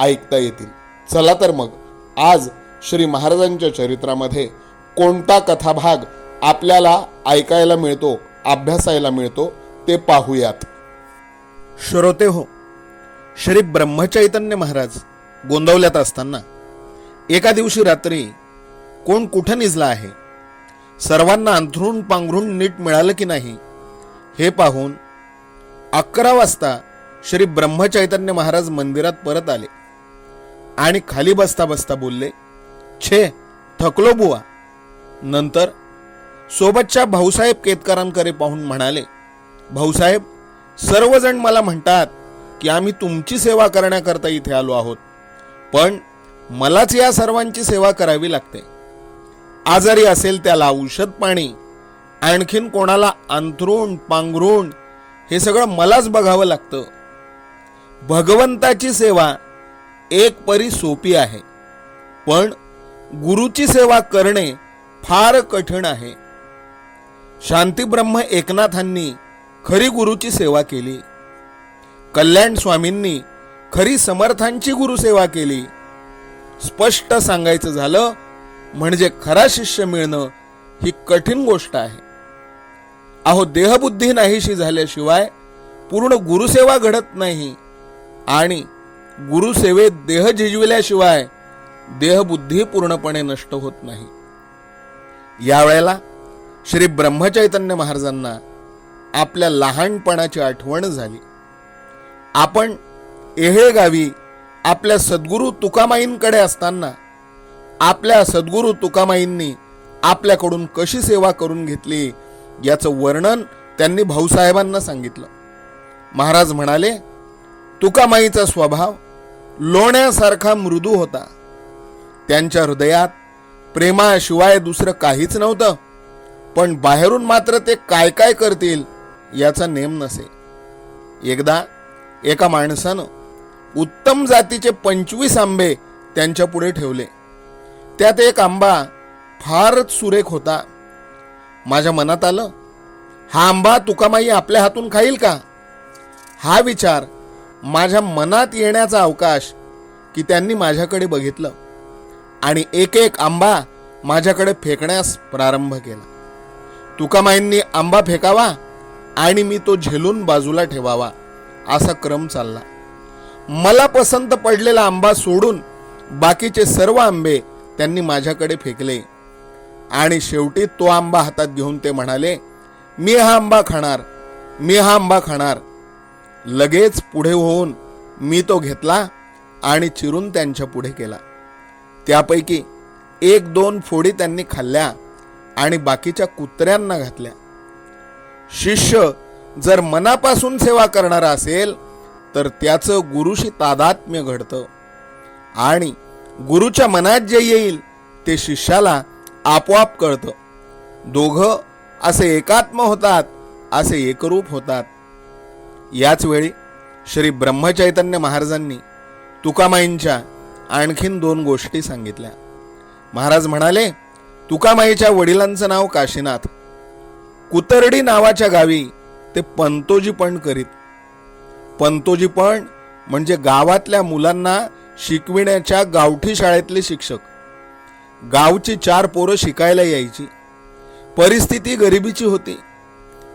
ऐकता येतील. चला तर मग आज श्री महाराजांच्या चरित्रामध्ये कोणता कथाभाग आपल्याला ऐकायला मिळतो अभ्यासायला मिळतो ते पाहूयात. श्रोते हो श्री ब्रह्मचैतन्य महाराज गोंदवल्यात असताना एका दिवशी रात्री कोण कुठं निजला आहे? सर्वांना अंथरून पांघरून नीट मिळालं की नाही? हे पाहून अकरा वाजता श्री ब्रह्मचैतन्य महाराज मंदिरात परत आले. आणि खाली बसता बसता बोलले छे थकलो बुवा. नंतर सोबतच्या भाऊसाहेब केतकरांकडे पाहून म्हणाले भाऊसाहेब सर्वजण मला म्हणतात की आम्ही तुमची सेवा करण्याकरता इथे आलो आहोत पण मलाच या सर्वांची सेवा करावी लागते. आजारी असेल त्याला औषध पाणी आणखीन कोणाला अंथरूण पांघरूण हे सगळं मलाच बघावं लागतं. भगवंताची सेवा एक परी सोपी आहे. पण गुरुची सेवा करणे फार कठीण आहे. शांतीब्रह्म एकनाथांनी खरी गुरुची सेवा केली. कल्याण स्वामींनी खरी समर्थांची गुरुसेवा केली. स्पष्ट सांगायचं झालं म्हणजे खरा शिष्य मिळणं ही कठीण गोष्ट आहे. अहो देहबुद्धी नाहीशी झाल्याशिवाय पूर्ण गुरुसेवा घडत नाही आणि गुरुसेवेत देह झिजविल्याशिवाय देहबुद्धी पूर्णपणे नष्ट होत नाही. यावेळेला श्री ब्रह्मचैतन्य महाराजांना आपल्या लहानपणाची आठवण झाली. आपण एहे गावी आपल्या सद्गुरू तुकामाईंकडे असताना आपल्या सद्गुरू तुकामाईंनी आपल्याकडून कशी सेवा करून घेतली याचं वर्णन त्यांनी भाऊसाहेबांना सांगितलं. महाराज म्हणाले तुकामाईचा स्वभाव लोण्यासारखा मृदू होता. त्यांच्या हृदयात प्रेमाशिवाय दुसरं काहीच नव्हतं. पण बाहेरून मात्र ते काय काय करतील याचा नेम नसे. एकदा एका माणसानं उत्तम जातीचे पंचवीस आंबे त्यांच्या पुढे ठेवले. त्यात एक आंबा फारच सुरेख होता. माझ्या मनात आलं हा आंबा तुकामाई आपल्या हातून खाईल का? हा विचार माझ्या मनात येण्याचा अवकाश की त्यांनी माझ्याकडे बघितलं. आणि एक एक आंबा माझ्याकडे फेकण्यास प्रारंभ केला. तुकामाईंनी आंबा फेकावा आणि मी तो झेलून बाजूला ठेवावा असा क्रम चालला. मला पसंत पडलेला आंबा सोडून बाकीचे सर्व आंबे त्यांनी माझ्याकडे फेकले. आणि शेवटी तो आंबा हातात घेऊन ते म्हणाले मी हा आंबा खाणार मी हा आंबा खाणार. लगेच पुढे होऊन मी तो घेतला आणि चिरून त्यांच्या पुढे केला. त्यापैकी एक दोन फोडी त्यांनी खाल्ल्या आणि बाकीच्या कुत्र्यांना घातल्या. शिष्य जर मनापासून सेवा करणारा असेल तर त्याचं गुरुशी तादात्म्य घडतं. आणि गुरुच्या मनात जे येईल ते शिष्याला आपोआप कळतं. दोघं असे एकात्म होतात असे एकरूप होतात. याच वेळी श्री ब्रह्मचैतन्य महाराजांनी तुकामाईंच्या आणखीन दोन गोष्टी सांगितल्या. महाराज म्हणाले तुकामाईच्या वडिलांचं नाव काशीनाथ. कुतरडी नावाच्या गावी ते पंतोजीपण करीत. पंतोजीपण म्हणजे गावातल्या मुलांना शिकविण्याच्या गावठी शाळेतले शिक्षक. गावची चार पोरं शिकायला यायची. परिस्थिती गरिबीची होती.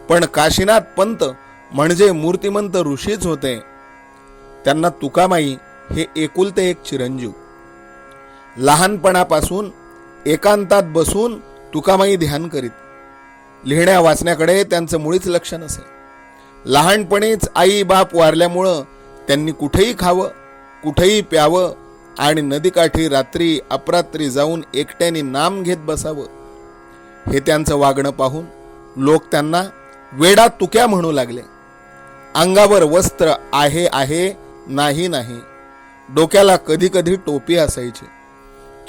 पण काशीनाथ पंत म्हणजे मूर्तिमंत ऋषीच होते. त्यांना तुकामाई हे एकुलते एक चिरंजीव. लहानपणापासून एकांतात बसून तुकामाई ध्यान करीत. लिहिण्या वाचण्याकडे त्यांचं मुळीच लक्ष नसे. लहानपणीच आई बाप वारल्यामुळं त्यांनी कुठेही खावं कुठेही प्यावं आणि नदीकाठी रात्री अपरात्री जाऊन एकट्याने नाम घेत बसावं. हे त्यांचं वागणं पाहून लोक त्यांना वेडा तुक्या म्हणू लागले. अंगावर वस्त्र आहे आहे नाही नाही. डोक्याला कधी कधी टोपी असायची.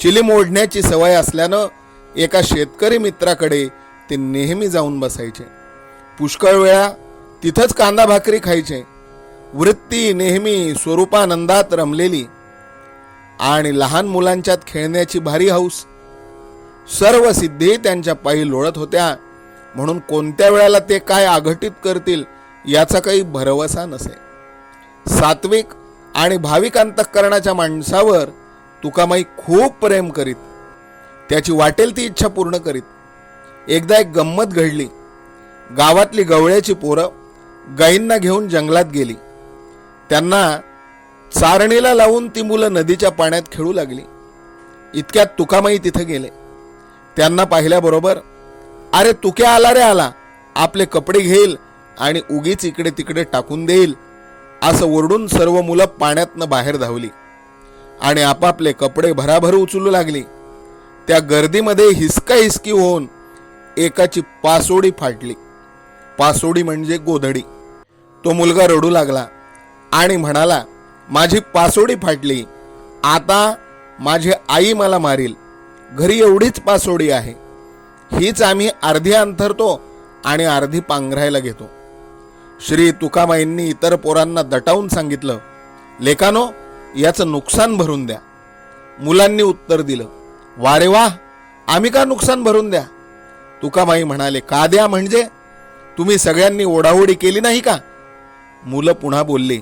चिलीम ओढण्याची सवय असल्यानं एका शेतकरी मित्राकडे ते नेहमी जाऊन बसायचे. पुष्कळ वेळा तिथंच कांदा भाकरी खायचे. वृत्ती नेहमी स्वरूपानंदात रमलेली. आणि लहान मुलांच्यात खेळण्याची भारी हौस. सर्व सिद्धी त्यांच्या पायी लोळत होत्या. म्हणून कोणत्या वेळेला ते काय आघटित करतील याचा काही भरवसा नसे. सात्विक आणि भाविक अंतःकरणाच्या माणसावर तुकामाई खूप प्रेम करीत त्याची वाटेल ती इच्छा पूर्ण करीत. एकदा एक गंमत घडली. गावातली गवळ्याची पोरं गायींना घेऊन जंगलात गेली. त्यांना चारणीला लावून ती मुलं नदीच्या पाण्यात खेळू लागली. इतक्यात तुकामाई तिथं गेले. त्यांना पाहिल्याबरोबर अरे तुक्या आला रे आला. आपले कपडे घेईल आणि उगीच इकडे तिकडे टाकून देईल असं ओरडून सर्व मुलं पाण्यातनं बाहेर धावली. आणि आपापले कपडे भराभर उचलू लागली. त्या गर्दीमध्ये हिसका हिसकी होऊन एकाची पासोडी फाटली. पासोडी म्हणजे गोधडी. तो मुलगा रडू लागला आणि म्हणाला माझी पासोडी फाटली. आता माझी आई मला मारील. घरी एवढीच पासोडी आहे. हीच आम्ही अर्धी अंथरतो आणि अर्धी पांघरायला घेतो. श्री तुकामाईंनी इतर पोरांना दटावून सांगितलं लेकानो याचं नुकसान भरून द्या. मुलांनी उत्तर दिलं वारे वा आम्ही का नुकसान भरून द्या? तुकामाई म्हणाले का द्या म्हणजे? तुम्ही सगळ्यांनी ओढाओढी केली नाही का? मुलं पुन्हा बोलली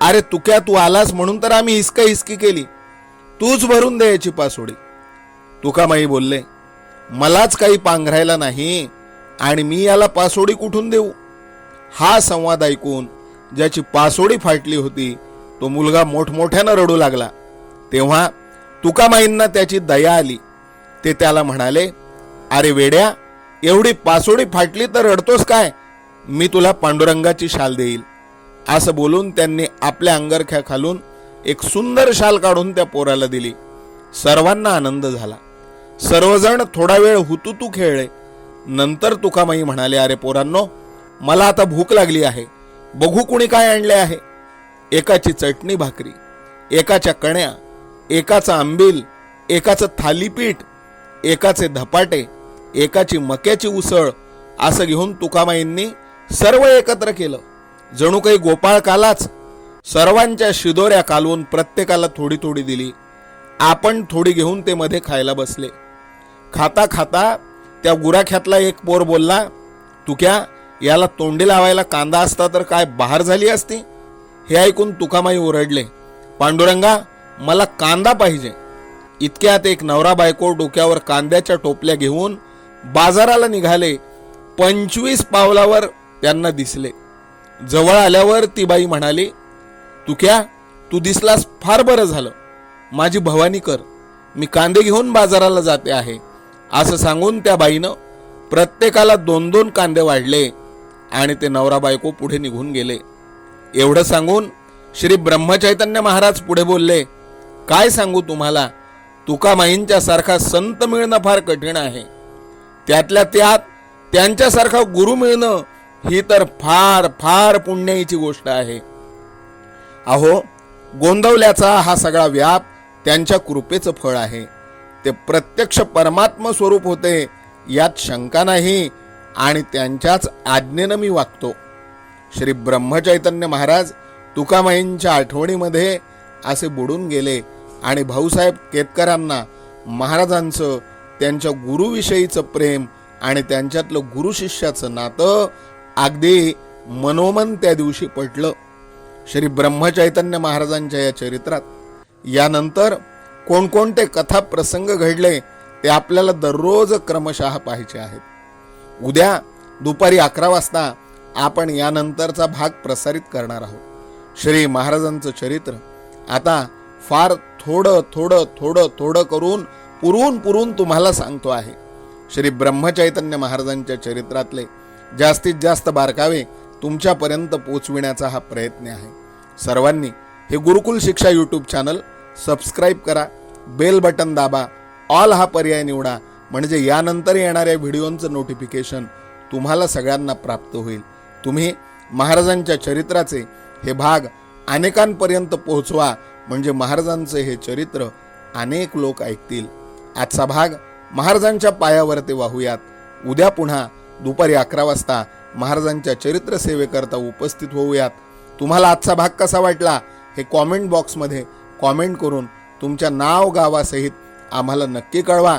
अरे तुक्या तू आलास म्हणून तर आम्ही हिसका हिसकी केली. तूच भरून दे याची पासोडी. तुकामाई बोलले मलाच काही पांघरायला नाही आणि मी याला पासोडी कुठून देऊ? हा संवाद ऐकून ज्याची पासोडी फाटली होती तो मुलगा मोठमोठ्यानं रडू लागला. तेव्हा तुकामाईंना त्याची दया आली. ते त्याला म्हणाले अरे वेड्या एवढी पासोडी फाटली तर रडतोस काय? मी तुला पांडुरंगाची शाल देईल. असं बोलून त्यांनी आपल्या अंगरख्या खालून एक सुंदर शाल काढून त्या पोराला दिली. सर्वांना आनंद झाला. सर्वजण थोडा वेळ हुतुतू खेळले. नंतर तुकामाई म्हणाले अरे पोरांनो मला आता भूक लागली आहे. बघू कुणी काय आणले आहे. एकाची चटणी भाकरी एकाच्या कण्या एकाचा आंबील एकाचं थालीपीठ एकाचे धपाटे एकाची मक्याची उसळ असं घेऊन तुकामाईंनी सर्व एकत्र केलं. जणू काही गोपाळ कालाच. सर्वांच्या शिदोऱ्या कालवून प्रत्येकाला थोडी थोडी दिली. आपण थोडी घेऊन ते मध्ये खायला बसले. खाता खाता त्या गुराख्यातला एक पोर बोलला तुक्या याला तोंडी लावायला कांदा असता तर काय बहार झाली असती? हे ऐकून तुकामाई ओरडले. पांडुरंगा मला कांदा पाहिजे. इतक्यात एक नवरा बायको डोक्यावर कांद्याच्या टोपल्या घेऊन बाजाराला निघाले. पंचवीस पावलावर त्यांना दिसले. जवळ आल्यावर ती बाई म्हणाली तुक्या तू दिसलास फार बरं झालं. माझी भवानी कर. मी कांदे घेऊन बाजाराला जाते आहे. असं सांगून त्या बाईनं प्रत्येकाला दोन दोन कांदे वाढले. आणि ते नवरा बायको पुढे निघून गेले. एवढं सांगून श्री ब्रह्मचैतन्य महाराज पुढे बोलले काय सांगू तुम्हाला? तुकामाईंच्या सारखा संत मिळणं फार कठीण आहे. त्यातल्या त्यात त्यांच्यासारखा गुरु मिळणं ही तर फार फार पुण्याईची गोष्ट आहे. अहो गोंदवल्याचा हा सगळा व्याप त्यांच्या कृपेचं फळ आहे. ते प्रत्यक्ष परमात्म स्वरूप होते यात शंका नाही आणि त्यांच्याच आज्ञेनं मी वागतो. श्री ब्रह्मचैतन्य महाराज तुकामाईंच्या आठवणीमध्ये असे बुडून गेले आणि भाऊसाहेब केतकरांना महाराजांचं त्यांच्या गुरुविषयीचं प्रेम आणि त्यांच्यातलं गुरुशिष्याचं नातं अगदी मनोमन त्या दिवशी पटलं. श्री ब्रह्मचैतन्य महाराजांच्या या चरित्रात यानंतर कोणकोणते कथा प्रसंग घडले ते आपल्याला दररोज क्रमशः पाहायचे आहेत. उद्या दुपारी अकरा वाजता आपण यानंतरचा भाग प्रसारित करणार आहोत. श्री महाराजांचं चरित्र. आता फार थोडं थोडं थोडं थोडं करून पुरून पुरून तुम्हाला सांगतो आहे. श्री ब्रह्मचैतन्य महाराजांच्या चरित्रातले जास्तीत जास्त बारकावे तुमच्यापर्यंत पोचविण्याचा हा प्रयत्न आहे. सर्वांनी हे Gurukul Shiksha YouTube channel subscribe करा बेल बटन दाबा ऑल हा पर्याय निवडा म्हणजे यानंतर येणाऱ्या व्हिडिओंचं नोटिफिकेशन तुम्हाला सगळ्यांना प्राप्त होईल. तुम्ही महाराजांच्या चरित्राचे हे भाग अनेकांपर्यंत पोहोचवा म्हणजे महाराजांचे हे चरित्र अनेक लोक ऐकतील. आजचा भाग महाराजांच्या पायावर ते वाहूयात. उद्या पुन्हा दुपारी अकरा वाजता महाराजांच्या चरित्र सेवेकरता उपस्थित होऊयात. तुम्हाला आजचा भाग कसा वाटला हे कॉमेंट बॉक्समध्ये कॉमेंट करून तुमच्या नाव गावासहित आम्हाला नक्की कळवा.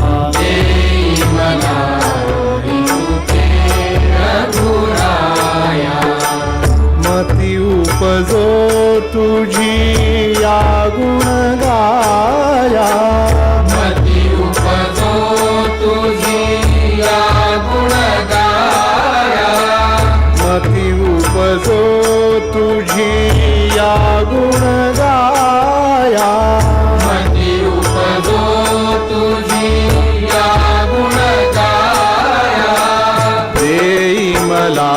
तुझी या गुण गाया. मती उपजो तुझी या गुण गाया. मती उपजो तुझी या गुण गाया. मती उपजो तुझी या गुण गाया. देई मला